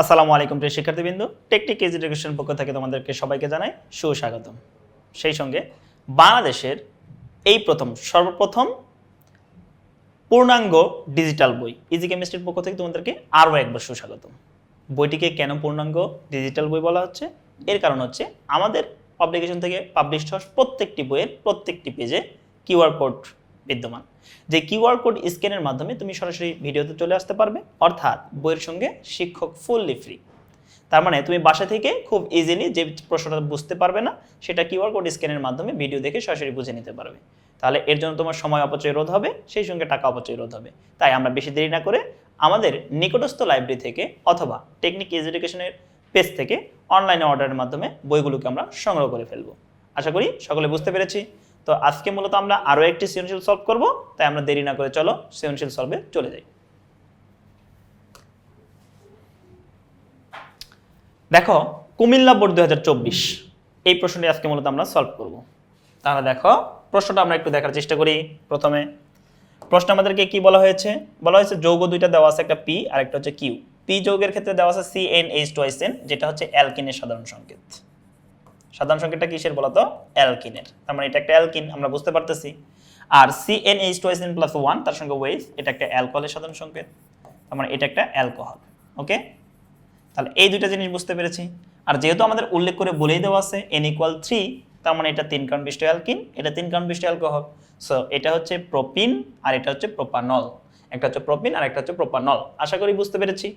আসসালামু আলাইকুম প্রিয় শিক্ষার্থীবৃন্দ টেকনিক এডুকেশন পক্ষ থেকে তোমাদেরকে সবাইকে জানাই সুস্বাগতম। সেই সঙ্গে বাংলাদেশের এই প্রথম, সর্বপ্রথম পূর্ণাঙ্গ ডিজিটাল বই ইজি কেমিস্ট্রির পক্ষ থেকে তোমাদেরকে আরও একবার সুস্বাগতম। বইটিকে কেন পূর্ণাঙ্গ ডিজিটাল বই বলা হচ্ছে? এর কারণ হচ্ছে আমাদের পাবলিকেশন থেকে পাবলিশ হওয়া প্রত্যেকটি বইয়ের প্রত্যেকটি পেজে কিউআর কোড বিদ্যমান। যে কিউআর কোড স্ক্যানের মাধ্যমে তুমি সরাসরি ভিডিওতে চলে আসতে পারবে, অর্থাৎ বইয়ের সঙ্গে শিক্ষক ফুললি ফ্রি তার মানে তুমি বাসা থেকে খুব ইজিলি যে প্রশ্নটা বুঝতে পারবে না, সেটা কিউআর কোড স্ক্যানের মাধ্যমে ভিডিও দেখে সরাসরি বুঝে নিতে পারবে। তাহলে এর জন্য তোমার সময় অপচয় রোধ হবে, সেই সঙ্গে টাকা অপচয় রোধ হবে। তাই আমরা বেশি দেরি না করে আমাদের নিকটস্থ লাইব্রেরি থেকে অথবা টেকনিক এডুকেশনের পেজ থেকে অনলাইনে অর্ডারের মাধ্যমে বইগুলোকে আমরা সংগ্রহ করে ফেলব। আশা করি সকলে বুঝতে পেরেছি। তো আজকে মূলত আমরা আরও একটি সৃজনশীল সলভ করব, তাই আমরা দেরি না করে চলো সৃজনশীল সলভে চলে যাই। দেখো, কুমিল্লা বোর্ড দুই হাজার চব্বিশ, এই প্রশ্নটি আজকে মূলত আমরা সলভ করব। তাহলে দেখো, প্রশ্নটা আমরা একটু দেখার চেষ্টা করি প্রথমে। প্রশ্ন আমাদেরকে কি বলা হয়েছে? বলা হয়েছে যৌগ দুইটা দেওয়া আছে একটা পি আর একটা হচ্ছে কিউ পি যৌগের ক্ষেত্রে দেওয়া আছে সি এন এইচ টু যেটা হচ্ছে অ্যালকিনের সাধারণ সংকেত। সাধারণ সংকেতটা কিসের বলতো? অ্যালকিনের। তার মানে এটা একটা অ্যালকিন, আমরা বুঝতে পারতেছি। আর C N H two N plus one তার সঙ্গে ওয়েজ এটা একটা অ্যালকোহলের সাধারণ সংকেত। তার মানে এটা একটা অ্যালকোহল, ওকে? তাহলে এই দুইটা জিনিস বুঝতে পেরেছি। আর যেহেতু আমাদের উল্লেখ করে বলেই দেওয়া আছে এন ইকুয়াল থ্রি তার মানে এটা তিন কারণ বিষ্ট অ্যালকিন, এটা তিন কারণ বিষ্ট অ্যালকোহল। সো এটা হচ্ছে প্রোপিন আর এটা হচ্ছে প্রোপানল একটা হচ্ছে প্রোপিন আর একটা হচ্ছে প্রোপানল আশা করি বুঝতে পেরেছি।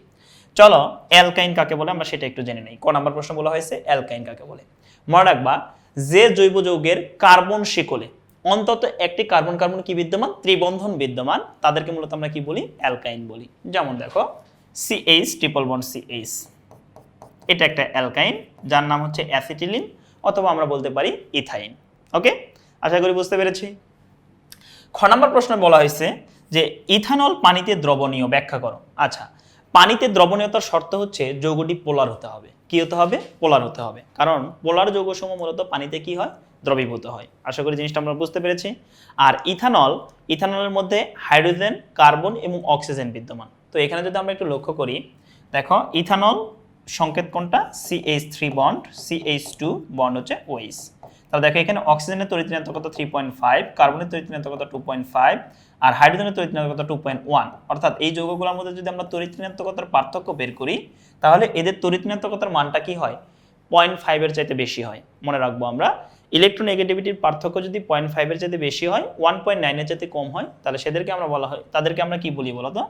চলো, অ্যালকাইন কাকে বলে? আমরা সেটা একটু জেনে নেই। ক নাম্বার প্রশ্ন বলা হয়েছে? অ্যালকাইন কাকে বলে? মনে রাখবা, যে জৈব যৌগের কার্বন শিকলে, অন্তত একটি কার্বন কার্বন কি বিদ্যমান? ত্রিবন্ধন বিদ্যমান। তাদেরকে মূলত আমরা কি বলি? অ্যালকাইন বলি। যেমন দেখো সিএইচ ট্রিপল বন্ড সিএইচ এটা একটা অ্যালকাইন, যার নাম হচ্ছে অ্যাসিটিলিন অথবা আমরা বলতে পারি ইথাইন। ওকে? আশা করি বুঝতে পেরেছি। খ নম্বর প্রশ্নে বলা হয়েছে যে, ইথানল পানিতে দ্রবণীয়, ব্যাখ্যা করো। আচ্ছা পানিতে দ্রবণীয়তার শর্ত হচ্ছে যৌগটি পোলার হতে হবে। কি হতে হবে? পোলার হতে হবে। কারণ পোলার যৌগসমূহ মূলত পানিতে কি হয়? দ্রবীভূত হয়। আশা করি জিনিসটা আমরা বুঝতে পেরেছি। আর ইথানল, ইথানলের মধ্যে হাইড্রোজেন, কার্বন এবং অক্সিজেন বিদ্যমান। তো এখানে যদি আমরা একটু লক্ষ্য করি, দেখো ইথানল সংকেত কোনটা? CH three bond CH two bond হচ্ছে ওইস তাহলে দেখো এখানে অক্সিজেনের তরিতনাত্মকতা থ্রি পয়েন্ট ফাইভ কার্বনের তরিতনাত্মকতা টু পয়েন্ট ফাইভ আর হাইড্রোজেনের তরিতনাত্মকতা টু পয়েন্ট ওয়ান অর্থাৎ এই যৌগগুলোর মধ্যে যদি আমরা তরিতনাত্মকতার পার্থক্য বের করি, তাহলে এদের তরিতনাত্মকতার মানটা কি হয়? পয়েন্ট ফাইভের চাইতে বেশি হয়। মনে রাখব আমরা ইলেকট্রোনেগেটিভিটির পার্থক্য যদি পয়েন্ট ফাইভের চাইতে বেশি হয় ওয়ান পয়েন্ট নাইনের চাইতে কম হয়, তাহলে সেদেরকে আমরা বলা হয়, তাদেরকে আমরা কি বলি বলো তো?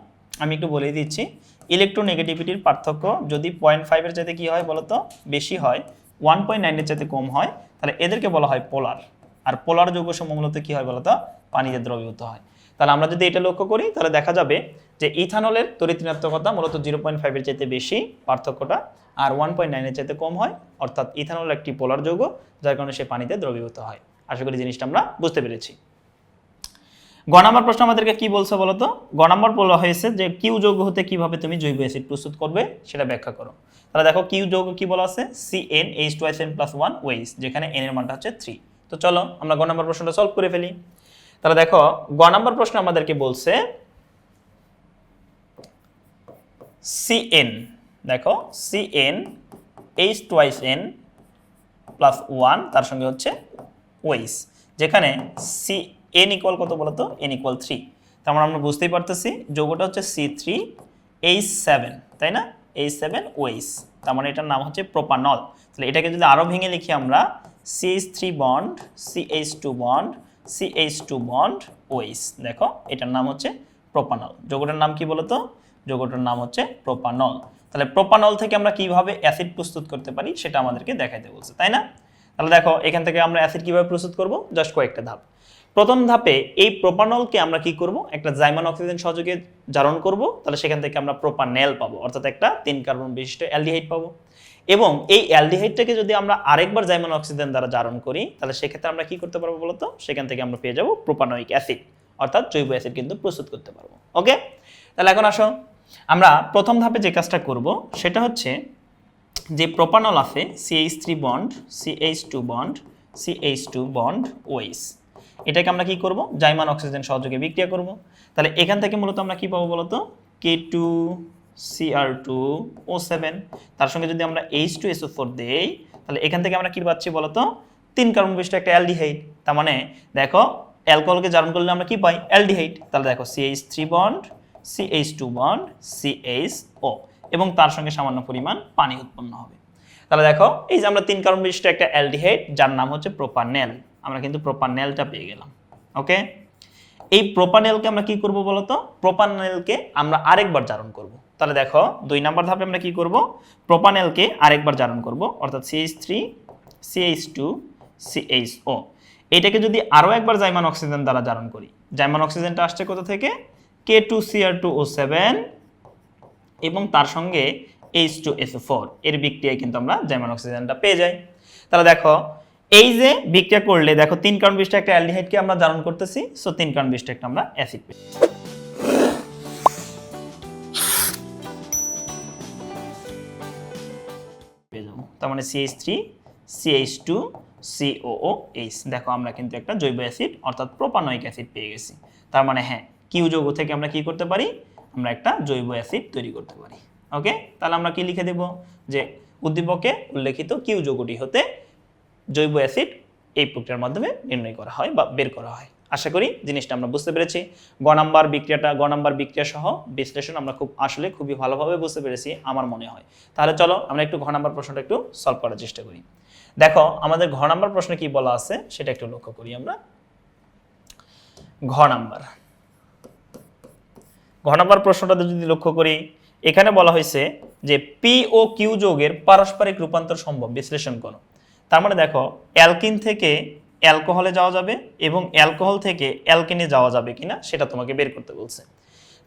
আমি একটু বলে দিচ্ছি ইলেকট্রোনেগেটিভিটির পার্থক্য যদি পয়েন্ট ফাইভের চাইতে কি হয় বলতো বেশি হয় ওয়ান পয়েন্ট নাইনের চাইতে কম হয়, তাহলে এদেরকে বলা হয় পোলার। আর পোলার যৌগসমূহ মূলত কী হয় বলতো? পানিতে দ্রবীভূত হয়। তাহলে আমরা যদি এটা লক্ষ্য করি, তাহলে দেখা যাবে যে ইথানলের তরিতৃণাত্মকতা মূলত জিরো পয়েন্ট ফাইভের চাইতে বেশি পার্থক্যটা, আর ওয়ান পয়েন্ট নাইনের চাইতে কম হয়, অর্থাৎ ইথানল একটি পোলার যৌগ, যার কারণে সে পানিতে দ্রবীভূত হয়। আশা করি জিনিসটা আমরা বুঝতে পেরেছি। গ নাম্বার প্রশ্ন আমাদেরকে কি বলছে বলতো? গ নাম্বার বলা হয়েছে যে, কিউ যৌগ হতে কীভাবে তুমি জৈব অ্যাসিড প্রস্তুত করবে, সেটা ব্যাখ্যা করো। তাহলে দেখো কিউ যৌগ কি বলা আছে? C N H two N plus one ওয়েস যেখানে এন এর মানটা হচ্ছে থ্রি তো চলো, আমরা গ নম্বর প্রশ্নটা সলভ করে ফেলি। তাহলে দেখো, গ নম্বর প্রশ্ন আমাদেরকে বলছে সিএন দেখো CN H twice N plus one তার সঙ্গে হচ্ছে ওয়েস যেখানে সি এন ইকুয়াল কত বলতো এন ইকুয়াল থ্রি তার মানে আমরা বুঝতেই পারতেছি, যৌগটা হচ্ছে সি থ্রি এইচ সেভেন তাই না? এইচ সেভেন ওয়েস তার মানে এটার নাম হচ্ছে প্রোপানল তাহলে এটাকে যদি আরও ভেঙে লিখি আমরা CH three bond CH two bond CH two bond ওয়েস দেখো, এটার নাম হচ্ছে প্রোপানল যৌগটার নাম কি বলতো? যৌগটার নাম হচ্ছে প্রোপানল তাহলে প্রোপানল থেকে আমরা কীভাবে অ্যাসিড প্রস্তুত করতে পারি সেটা আমাদেরকে দেখাইতে বলছে, তাই না? তাহলে দেখো, এখান থেকে আমরা অ্যাসিড কীভাবে প্রস্তুত করব? জাস্ট কয়েকটা ধাপ। প্রথম ধাপে এই প্রোপানলকে আমরা কি করব? একটা জাইমান অক্সিজেন সহযোগে জারণ করব। তাহলে সেখান থেকে আমরা প্রোপানেল পাবো, অর্থাৎ একটা তিন কার্বন বিশিষ্ট অ্যালডিহাইড পাবো। এবং এই অ্যালডিহাইডটাকে যদি আমরা আরেকবার জাইমান অক্সিজেন দ্বারা জারণ করি, তাহলে সেক্ষেত্রে আমরা কি করতে পারব বলতো? সেখান থেকে আমরা পেয়ে যাব প্রোপানোয়িক অ্যাসিড অর্থাৎ জৈব অ্যাসিড কিন্তু প্রস্তুত করতে পারব। ওকে তাহলে এখন আসো। আমরা প্রথম ধাপে যে কাজটা করব, সেটা হচ্ছে যে প্রোপানল আছে CH three bond CH two bond CH two bond ওয়েস এটাকে আমরা কি করব? জাইমান অক্সিজেন সহযোগে বিক্রিয়া করব। তাহলে এখান থেকে মূলত আমরা কি পাবো বলতো? K two CR two O seven তার সঙ্গে যদি আমরা এইচ টু এসও ফোর দেই, তাহলে এখান থেকে আমরা কি পাচ্ছি বলতো? তিন কার্বন বিশিষ্ট একটা অ্যালডিহাইড। তার মানে দেখো, অ্যালকোহলকে জারণ করলে আমরা কি পাই? অ্যালডিহাইড। তাহলে দেখো CH three bond CH two bond CH O এবং তার সঙ্গে সামান্য পরিমাণ পানি উৎপন্ন হবে। তাহলে দেখো, এই যে আমরা তিন কার্বন বিশিষ্ট একটা অ্যালডিহাইড, যার নাম হচ্ছে প্রোপানেল। আমরা কিন্তু প্রোপানেলটা পেয়ে গেলাম ওকে এই প্রোপানেলকে আমরা কি করব বলতো? প্রোপানেলকে আমরা আরেকবার জারণ করব। তাহলে দেখো, দুই নাম্বার ধাপে আমরা কি করব? প্রোপানেলকে আরেকবার জারণ করব, অর্থাৎ CH three CH two CH O এটাকে যদি আরও একবার জাইমান অক্সিজেন দ্বারা জারণ করি, জাইমান অক্সিজেনটা আসছে কোথা থেকে? K two CR two O seven এবং তার সঙ্গে এইচ টু এস ফোর এর বিক্রিয়ায় কিন্তু আমরা জাইমান অক্সিজেনটা পেয়ে যাই। তাহলে দেখো এই যে বিক্রিয়া করলে, দেখো, তিন কার্বন বিশিষ্ট একটা অ্যালডিহাইডকে আমরা জারণ করতেছি? সো তিন কার্বন বিশিষ্ট একটা আমরা অ্যাসিড পেয়ে পেয়ে যাব। তার মানে CH three CH two COO H দেখো, আমরা কিন্তু একটা জৈব অ্যাসিড অর্থাৎ প্রোপানয়িক অ্যাসিড পেয়ে গেছি। তার মানে হ্যাঁ কিউ যৌগ থেকে আমরা কি করতে পারি? আমরা একটা জৈব অ্যাসিড তৈরি করতে পারি। ওকে তাহলে আমরা কি লিখে দেব? যে উদ্দীপকে উল্লেখিত কিউ যৌগটি হতে জৈব অ্যাসিড এই প্রক্রিয়ার মাধ্যমে নির্ণয় করা হয় বা বের করা হয়। আশা করি জিনিসটা আমরা বুঝতে পেরেছি। গ নাম্বার বিক্রিয়াটা, গ নাম্বার বিক্রিয়া সহ বিশ্লেষণ আমরা খুব আসলে খুবই ভালোভাবে বুঝতে পেরেছি, আমার মনে হয়। তাহলে চলো আমরা একটু ঘ নাম্বার প্রশ্নটা একটু সলভ করার চেষ্টা করি। দেখো, আমাদের ঘ নাম্বার প্রশ্নে কি বলা আছে সেটা একটু লক্ষ্য করি আমরা। ঘ নাম্বার। ঘ নাম্বার প্রশ্নটাতে যদি লক্ষ্য করি, এখানে বলা হয়েছে যে পি ও কিউ যোগের পারস্পরিক রূপান্তর সম্ভব। বিশ্লেষণ করো। তার মানে দেখো, অ্যালকিন থেকে অ্যালকোহলে যাওয়া যাবে এবং অ্যালকোহল থেকে অ্যালকিনে যাওয়া যাবে কিনা সেটা তোমাকে বের করতে বলছে।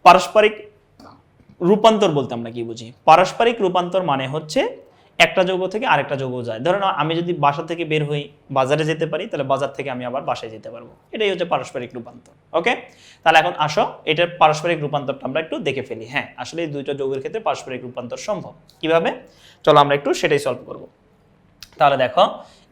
পারস্পরিক রূপান্তর বলতে আমরা কি বুঝি? পারস্পরিক রূপান্তর মানে হচ্ছে একটা যৌগ থেকে আরেকটা যৌগ যায়। ধরো আমি যদি বাসা থেকে বের হই, বাজারে যেতে পারি, তাহলে বাজার থেকে আমি আবার বাসায় যেতে পারব। এটাই হচ্ছে পারস্পরিক রূপান্তর, ওকে? তাহলে এখন আসো, এটার পারস্পরিক রূপান্তরটা আমরা একটু দেখে ফেলি। হ্যাঁ আসলে এই দুইটা যৌগের ক্ষেত্রে পারস্পরিক রূপান্তর সম্ভব। কীভাবে? চলো আমরা একটু সেটাই সলভ করব। তাহলে দেখো,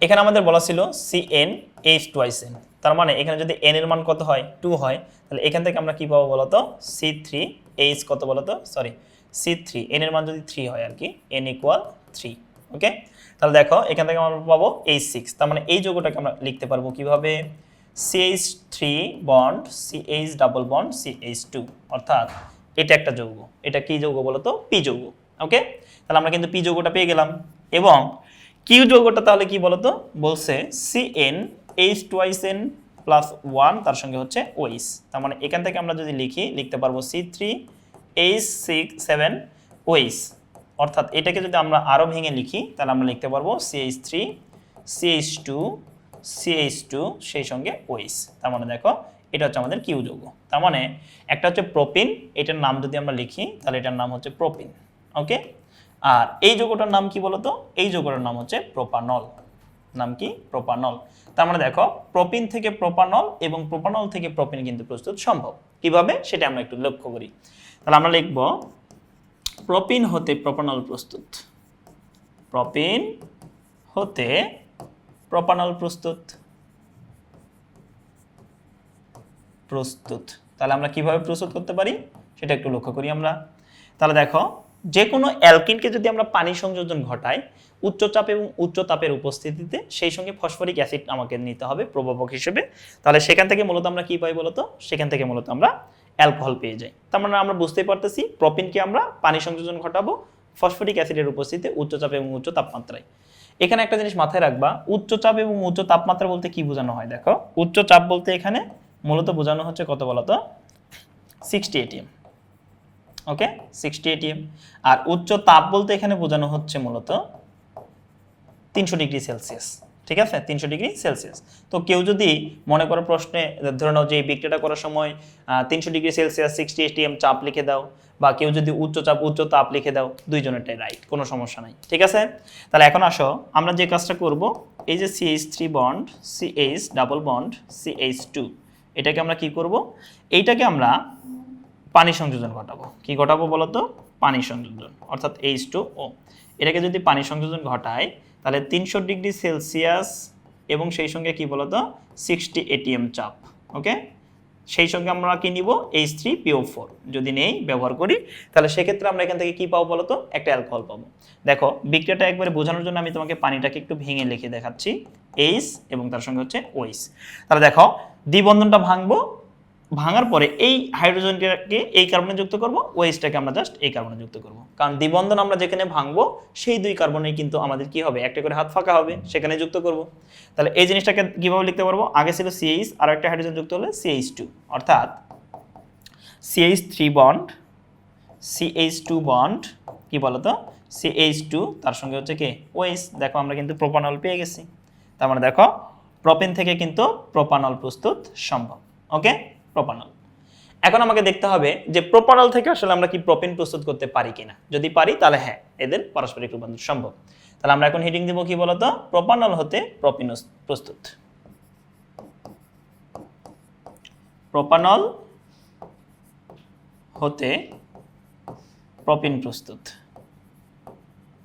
এখানে আমাদের বলা ছিল C N H twice N তার মানে এখানে যদি এন এর মান কত হয়? টু হয়, তাহলে এখান থেকে আমরা কি পাবো বলতো? সি থ্রি এইচ কত বলতো? সরি সি থ্রি এন এর মান যদি থ্রি হয় আর কি এন ইকুয়াল থ্রি ওকে তাহলে দেখো, এখান থেকে আমরা পাবো এইচ সিক্স তার মানে এই যৌগটাকে আমরা লিখতে পারব কীভাবে? CH three bond CH double bond CH two অর্থাৎ এটা একটা যৌগ। এটা কি যৌগ বলতো? পি যৌগ ওকে তাহলে আমরা কিন্তু পি যৌগটা পেয়ে গেলাম। এবং কিউ যৌগটা তাহলে কি বলতো? বলছে C N H twice N plus one তার সঙ্গে হচ্ছে ওইস তার মানে এখান থেকে আমরা যদি লিখি, লিখতে পারব C three H six seven ওইস অর্থাৎ এটাকে যদি আমরা আরও ভেঙে লিখি, তাহলে আমরা লিখতে পারব CH three CH two CH two সেই সঙ্গে ওইস তার মানে দেখো, এটা হচ্ছে আমাদের কিউ যৌগ। তার মানে একটা হচ্ছে প্রোপিন এটার নাম যদি আমরা লিখি, তাহলে এটার নাম হচ্ছে প্রোপিন ওকে আর এই যৌগটার নাম কি বলতো? এই যৌগটার নাম হচ্ছে প্রোপানল নাম কি? প্রোপানল তার মানে দেখো প্রোপিন থেকে প্রোপানল এবং প্রোপানল থেকে প্রোপিন কিন্তু প্রস্তুত সম্ভব। কীভাবে? সেটা আমরা একটু লক্ষ্য করি। তাহলে আমরা লিখব প্রোপিন হতে প্রোপানল প্রস্তুত। প্রোপিন হতে প্রোপানল প্রস্তুত। প্রস্তুত। তাহলে আমরা কীভাবে প্রস্তুত করতে পারি? সেটা একটু লক্ষ্য করি আমরা। তাহলে দেখো যে কোনো অ্যালকিনকে যদি আমরা পানি সংযোজন ঘটাই, উচ্চচাপ এবং উচ্চ তাপের উপস্থিতিতে সেই সঙ্গে ফসফরিক অ্যাসিড আমাকে নিতে হবে প্রভাবক হিসেবে। তাহলে সেখান থেকে মূলত আমরা কি পাই বলতো? সেখান থেকে মূলত আমরা অ্যালকোহল পেয়ে যাই। তার মানে আমরা বুঝতেই পারতেছি প্রোপিনকে আমরা পানি সংযোজন ঘটাবো ফসফরিক অ্যাসিডের উপস্থিতিতে উচ্চচাপ এবং উচ্চ তাপমাত্রায়। এখানে একটা জিনিস মাথায় রাখবা, উচ্চচাপ এবং উচ্চ তাপমাত্রা বলতে কি বোঝানো হয় দেখো? উচ্চ চাপ বলতে এখানে মূলত বোঝানো হচ্ছে কত বলতো? Sixty ATM okay sixty ATM আর উচ্চ তাপ বলতে এখানে বোঝানো হচ্ছে মূলত তিনশো ডিগ্রি সেলসিয়াস। ঠিক আছে? তিনশো ডিগ্রি সেলসিয়াস। তো কেউ যদি মনে করো প্রশ্নে ধরে নাও যে এই বিক্রিয়াটা করার সময় তিনশো ডিগ্রি সেলসিয়াস সিক্সটি এটিএম চাপ লিখে দাও বা কেউ যদি উচ্চ চাপ, উচ্চ তাপ লিখে দাও, দুইজনেরটাই রাইট কোনো সমস্যা নাই। ঠিক আছে? তাহলে এখন আসো, আমরা যে কাজটা করব, এই যে CH three bond CH double bond CH two এটাকে আমরা কি করব? এইটাকে আমরা পানি সংযোজন ঘটাবো। কি ঘটাবো বলতো? পানি সংযোজন, অর্থাৎ এইচ টু ও এটাকে যদি পানি সংযোজন ঘটায়, তাহলে তিনশো ডিগ্রি সেলসিয়াস এবং সেই সঙ্গে কি বলতো? সিক্সটি এটিএম চাপ, ওকে? সেই সঙ্গে আমরা কি নিব? এইচ থ্রি পিও ফোর যদি নেই, ব্যবহার করি, তাহলে সেক্ষেত্রে আমরা এখান থেকে কি পাবো বলো তো একটা অ্যালকোহল পাবো। দেখো, বিক্রিয়াটা একবারে বোঝানোর জন্য আমি তোমাকে পানিটাকে একটু ভেঙে লিখে দেখাচ্ছি। এইচ এবং তার সঙ্গে হচ্ছে ওইস তাহলে দেখো দ্বিবন্ধনটা ভাঙবো ভাঙার পরে এই হাইড্রোজেনটাকে এই কার্বনে যুক্ত করব ওয়েসটাকে আমরা জাস্ট এই কার্বনে যুক্ত করব। কারণ দ্বিবন্ধন আমরা যেখানে ভাঙবো, সেই দুই কার্বনে কিন্তু আমাদের কি হবে? একটা করে হাত ফাঁকা হবে, সেখানে যুক্ত করব। তাহলে এই জিনিসটাকে কীভাবে লিখতে পারব? আগে ছিল সিএইচ আর একটা হাইড্রোজেন যুক্ত হলে সিএইচ টু অর্থাৎ CH three bond CH two bond কি বলতো? সিএইচ টু তার সঙ্গে হচ্ছে কি? ওয়েস দেখো আমরা কিন্তু প্রোপানল পেয়ে গেছি। তার মানে দেখো প্রোপেন থেকে কিন্তু প্রোপানল প্রস্তুত সম্ভব ওকে প্রোপানল এখন আমাকে দেখতে হবে যে প্রোপানল থেকে আসলে আমরা কি প্রোপেন প্রস্তুত করতে পারি কিনা। যদি পারি, তাহলে হ্যাঁ এদের পারস্পরিক রূপান্তর সম্ভব। তাহলে আমরা এখন হিডিং দিব কি বলতো? প্রোপানল হতে প্রোপিন প্রস্তুত। প্রোপানল হতে প্রোপিন প্রস্তুত।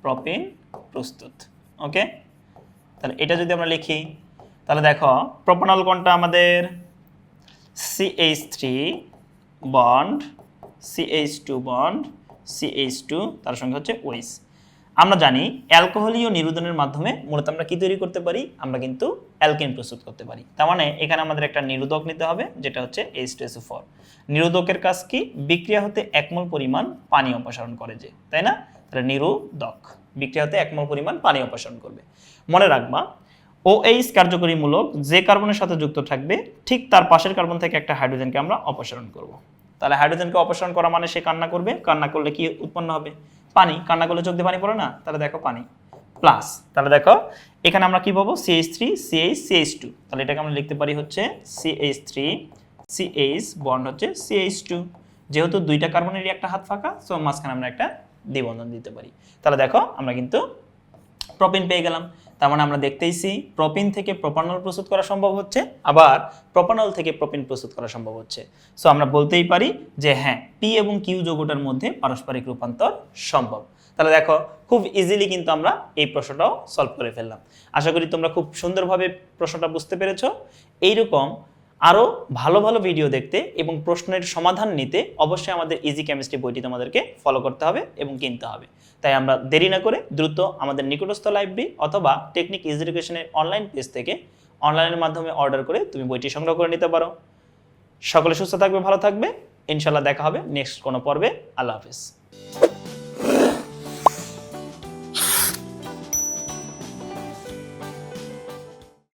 প্রোপিন প্রস্তুত। ওকে তাহলে এটা যদি আমরা লিখি, তাহলে দেখো প্রোপানল কোনটা আমাদের? CH three bond CH two bond CH two তার সঙ্গে হচ্ছে ওইস আমরা জানি অ্যালকোহলীয় নিরোধনের মাধ্যমে মূলত আমরা কি তৈরি করতে পারি? আমরা কিন্তু অ্যালকেন প্রস্তুত করতে পারি। তার মানে এখানে আমাদের একটা নিরোধক নিতে হবে, যেটা হচ্ছে এইচ টু নিরোধকের কাজ কি? বিক্রিয়া হতে একমল পরিমাণ পানি অপসারণ করে যে, তাই না? তাহলে নিরোধক বিক্রিয়া হতে একমল পরিমাণ পানি অপসারণ করবে। মনে রাখবা ও এইচ কার্যকরী মূলক যে কার্বনের সাথে যুক্ত থাকবে, ঠিক তার পাশের কার্বন থেকে একটা হাইড্রোজেনকে আমরা অপসারণ করব। তাহলে হাইড্রোজেনকে অপসারণ করা মানে সে কান্না করবে। কান্না করলে কি উৎপন্ন হবে? পানি। কান্না করলে চোখ দিয়ে পানি পড়ে না? তাহলে দেখো পানি। প্লাস তাহলে দেখো, এখানে আমরা কি পাবো? CH three CH CH two তাহলে এটাকে আমরা লিখতে পারি হচ্ছে সিএইচ থ্রি সিএইচ বন্ড হচ্ছে সিএইচ টু যেহেতু দুইটা কার্বনেরই একটা হাত ফাঁকা সো মাঝখানে আমরা একটা দ্বিবন্ধন দিতে পারি। তাহলে দেখো, আমরা কিন্তু প্রোপিন পেয়ে গেলাম। তার মানে আমরা দেখতেইছি প্রোপিন থেকে প্রোপানল প্রস্তুত করা সম্ভব হচ্ছে, আবার প্রোপানল থেকে প্রোপিন প্রস্তুত করা সম্ভব হচ্ছে। সো আমরা বলতেই পারি যে হ্যাঁ পি এবং কিউ যৌগটার মধ্যে পারস্পরিক রূপান্তর সম্ভব। তাহলে দেখো, খুব ইজিলি কিন্তু আমরা এই প্রশ্নটাও সলভ করে ফেললাম। আশা করি তোমরা খুব সুন্দরভাবে প্রশ্নটা বুঝতে পেরেছ। এইরকম আরও ভালো ভালো ভিডিও দেখতে এবং প্রশ্নের সমাধান নিতে অবশ্যই আমাদের ইজি কেমিস্ট্রি বইটি তোমাদেরকে ফলো করতে হবে এবং কিনতে হবে। তাই আমরা দেরি না করে দ্রুত আমাদের নিকটস্থ লাইব্রেরি অথবা টেকনিক ইজি এডুকেশনের অনলাইন পেজ থেকে অনলাইনের মাধ্যমে অর্ডার করে তুমি বইটি সংগ্রহ করে নিতে পারো। সকলে সুস্থ থাকবে, ভালো থাকবে। ইনশাল্লাহ দেখা হবে নেক্সট কোনো পর্বে। আল্লাহ হাফিজ।